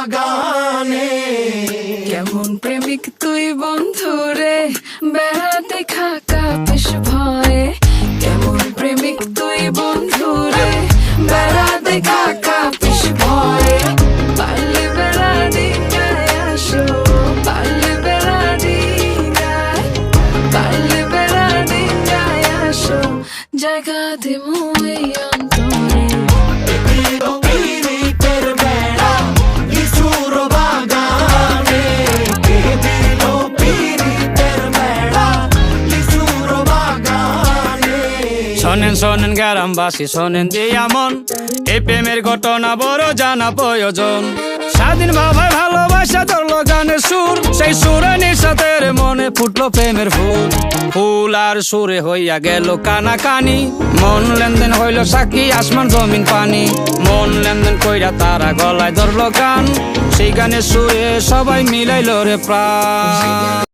বাগানে কেমন প্রেমিক তুই বন্ধু রে? বেড়াতে খাকা পেশ ভয়ে। কেমন প্রেমিক তুই বন্ধু রে? বেড়াতে খাকা পেশ ভয়ে। জায়গা দিমু এই শোনেন শোনেন গ্রামবাসী, শোনেন দিয়া মন এই প্রেমের ঘটনা বড় জানা প্রয়োজন। স্বাধীন বাবাই ভালোবাসা ধরলো গানের সুর। সেই সুরে নিঃসাতের মনে ফুটলো প্রেমের ফুল। ফুল আর সুরে হইয়া গেল কানা কানি মন লেনদেন হইল সাক্ষী, আসমান, জমিন, পানি। মন লেনদেন কইরা তারা গলায় ধরলো গান। সেই গানের সুরে সবাই মিলাইল রে প্রাণ।